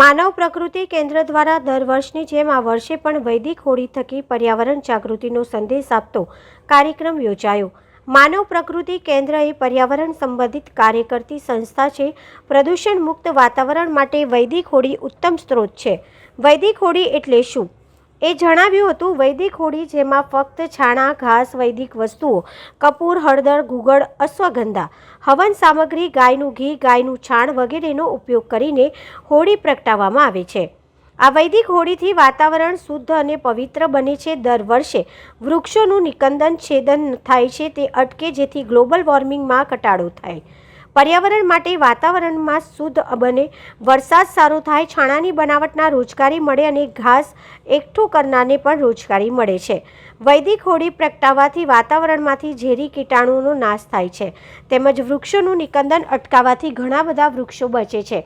માનવ પ્રકૃતિ કેન્દ્ર દ્વારા દર વર્ષની જેમ આ વર્ષે પણ વૈદિક હોળી થકી પર્યાવરણ જાગૃતિનો સંદેશ આપતો કાર્યક્રમ યોજાયો. માનવ પ્રકૃતિ કેન્દ્ર એ પર્યાવરણ સંબંધિત કાર્ય કરતી સંસ્થા છે. પ્રદૂષણ મુક્ત વાતાવરણ માટે વૈદિક હોળી ઉત્તમ સ્ત્રોત છે. વૈદિક હોળી એટલે શું? એ જણાવ્યું હતું, વૈદિક હોળી જેમાં ફક્ત છાણા, ઘાસ, વૈદિક વસ્તુઓ, કપૂર, હળદર ગુગળ અશ્વગંધા, હવન સામગ્રી, ગાયનું ઘી, ગાયનું છાણ વગેરેનો ઉપયોગ કરીને હોળી પ્રગટાવવામાં આવે છે. આ વૈદિક હોળીથી વાતાવરણ શુદ્ધ અને પવિત્ર બને છે. દર વર્ષે વૃક્ષોનું નિકંદન છેદન થાય છે. તે અટકે જેથી ગ્લોબલ વોર્મિંગમાં ઘટાડો થાય. પર્યાવરણ માટે વાતાવરણમાં શુદ્ધ બને, વરસાદ સારો થાય, છાણાની બનાવટના રોજગારી મળે અને ઘાસ એકઠું કરનારને પણ રોજગારી મળે છે. વૈદિક હોળી પ્રગટાવવાથી વાતાવરણમાંથી ઝેરી કીટાણુઓનો નાશ થાય છે. તેમજ વૃક્ષોનું નિકંદન અટકાવવાથી ઘણા બધા વૃક્ષો બચે છે.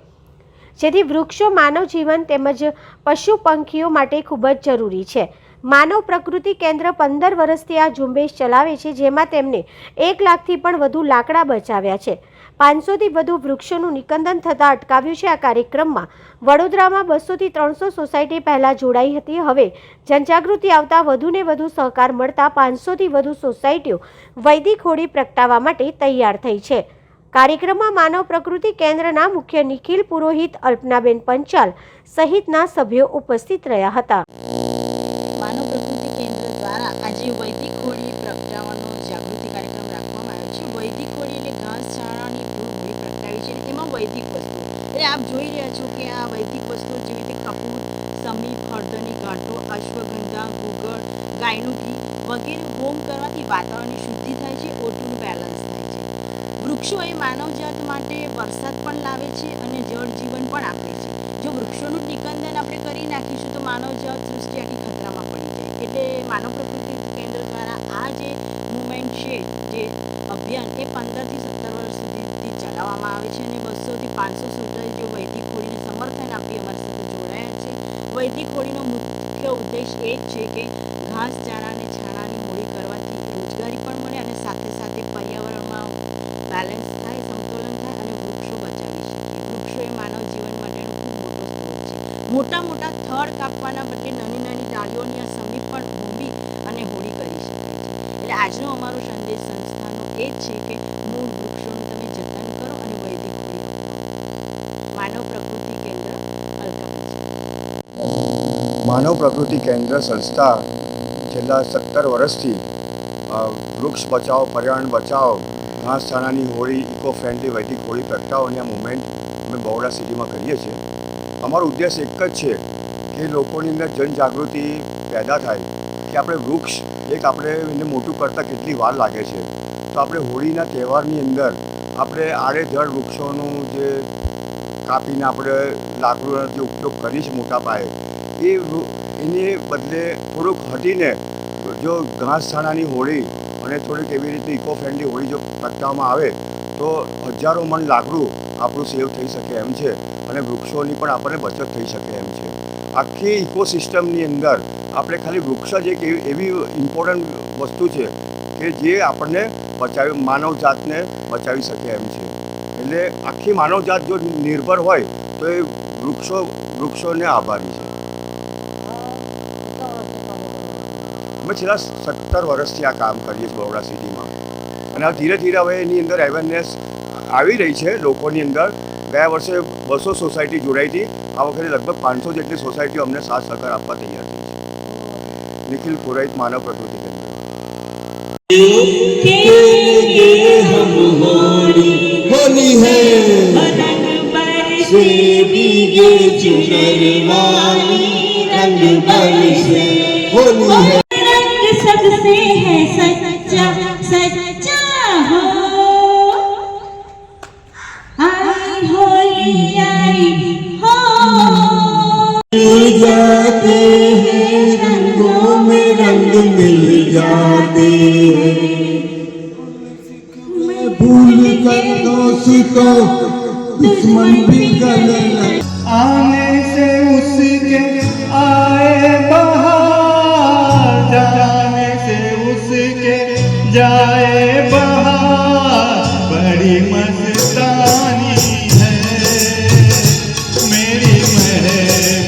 જેથી વૃક્ષો માનવ જીવન તેમજ પશુ પંખીઓ માટે ખૂબ જ જરૂરી છે. માનવ પ્રકૃતિ કેન્દ્ર પંદર વર્ષથી આ ઝુંબેશ ચલાવે છે, જેમાં તેમને એક લાખથી પણ વધુ લાકડા બચાવ્યા છે. પાંચસોથી વધુ વૃક્ષોનું નિકંદન થતાં અટકાવ્યું છે આ કાર્યક્રમમાં. વડોદરામાં બસોથી ત્રણસો સોસાયટી પહેલાં જોડાઈ હતી. હવે જનજાગૃતિ આવતા વધુને વધુ સહકાર મળતા પાંચસોથી વધુ સોસાયટીઓ વૈદિક હોળી પ્રગટાવવા માટે તૈયાર થઈ છે. કાર્યક્રમમાં માનવ પ્રકૃતિ કેન્દ્રના મુખ્ય નિખિલ પુરોહિત, અલ્પનાબેન પંચાલ સહિતના સભ્યો ઉપસ્થિત રહ્યા હતા. આપ જોઈ રહ્યા છો કે આ વૈદિક વસ્તુઓ જેવી રીતે કપૂર સમી હળદરની ગાંઠો, અશ્વગંધા ગુગળ ગાયનું ઘી વગેરે હોમ કરવાથી વાતાવરણની શુદ્ધિ થાય છે, ઓટુનું બેલેન્સ થાય છે. વૃક્ષો એ માનવજાત માટે વરસાદ પણ લાવે છે અને જળ જીવન પણ આપે છે. જો વૃક્ષોનું નિકંદન આપણે કરી નાખીશું તો માનવજાત સૃષ્ટિ આખી ખતરામાં પડી જાય. એટલે માનવ પ્રકૃતિ કેન્દ્ર દ્વારા આ જે મુવમેન્ટ છે, જે અભિયાન, એ પંદરથી સત્તર વર્ષ સુધી ચલાવવામાં આવે છે અને બસોથી પાંચસો વૈદિક મુખ્ય ઉદ્દેશ એ જ છે કે ઘાસ, ચારા અને છાણાની હોળી કરવાથી રોજગારી પણ મળે અને સાથે સાથે પર્યાવરણમાં બેલેન્સ થાય, સંતુલન થાય અને વૃક્ષો બચાવી શકીએ વૃક્ષો એ માનવ જીવન માટેનો ખૂબ મોટો સ્ત્રોત છે. મોટા મોટા થડ કાપવાના બદલે નાની નાની ડાળીઓની આ સમીપ પણ હોંબી અને હોળી કરી શકાય છે. એટલે આજનો અમારો સંદેશ સંસ્થાનો એ જ છે કે મૂળ વૃક્ષોનું તમે જતન કરો અને વૈદિક હોળી અપનાવો. માનવ પ્રકૃતિ કેન્દ્ર અલકાપુર માનવ પ્રકૃતિ કેન્દ્ર સંસ્થા છેલ્લા સત્તર વર્ષથી વૃક્ષ બચાવો, પર્યાવરણ બચાવો ઘાસછાણાની હોળી ઇકો ફ્રેન્ડલી વૈદિક હોળી પ્રગટાવોની આ મુવમેન્ટ અમે બહોળા સિટીમાં કરીએ છીએ. અમારો ઉદ્દેશ એક જ છે કે લોકોની અંદર જનજાગૃતિ પેદા થાય, કે આપણે વૃક્ષ એક આપણે એને મોટું કરતાં કેટલી વાર લાગે છે. તો આપણે હોળીના તહેવારની અંદર આપણે આડેધડ વૃક્ષોનું જે કાપીને આપણે લાકડું જે ઉપયોગ કરીએ છીએ મોટા પાયે એ એને બદલે થોડુંક હટીને જો ઘાસછાણાની હોળી અને થોડીક એવી રીતે ઇકો ફ્રેન્ડલી હોળી જો પ્રગટાવવામાં આવે, તો હજારો મણ લાકડું આપણું સેવ થઈ શકે એમ છે અને વૃક્ષોની પણ આપણને બચત થઈ શકે એમ છે. આખી ઇકોસિસ્ટમની અંદર આપણે ખાલી વૃક્ષ જ એક એવી ઇમ્પોર્ટન્ટ વસ્તુ છે કે જે આપણને બચાવી માનવ જાતને બચાવી શકે એમ છે. એટલે આખી માનવજાત જો નિર્ભર હોય, તો એ વૃક્ષો વૃક્ષોને આભારી છે. અમે છેલ્લા સત્તર વર્ષથી આ કામ કરીએ છીએ બરોડા સિટીમાં. અને ધીરે ધીરે હવે એની અંદર અવેરનેસ આવી રહી છે લોકોની અંદર. ગયા વર્ષે બસો સોસાયટી જોડાઈ હતી. આ વખતે લગભગ પાંચસો જેટલી સોસાયટીઓ અમને સાથ સહકાર આપવા તૈયાર થઈ નિખિલ પુરોહિત માનવ પ્રકૃતિ કેન્દ્ર. से बीगे चुनर वाली रंग बरसे होली है रंग सबसे है सच्चा सच्चा हो आई होली आई हो मिल जाते हैं रंगों में रंग मिल जाते हैं मैं भूल कर दोस्तों दुश्मन भी गले लगे आने से उसके आए बहार जाए बहार बड़ी मस्ती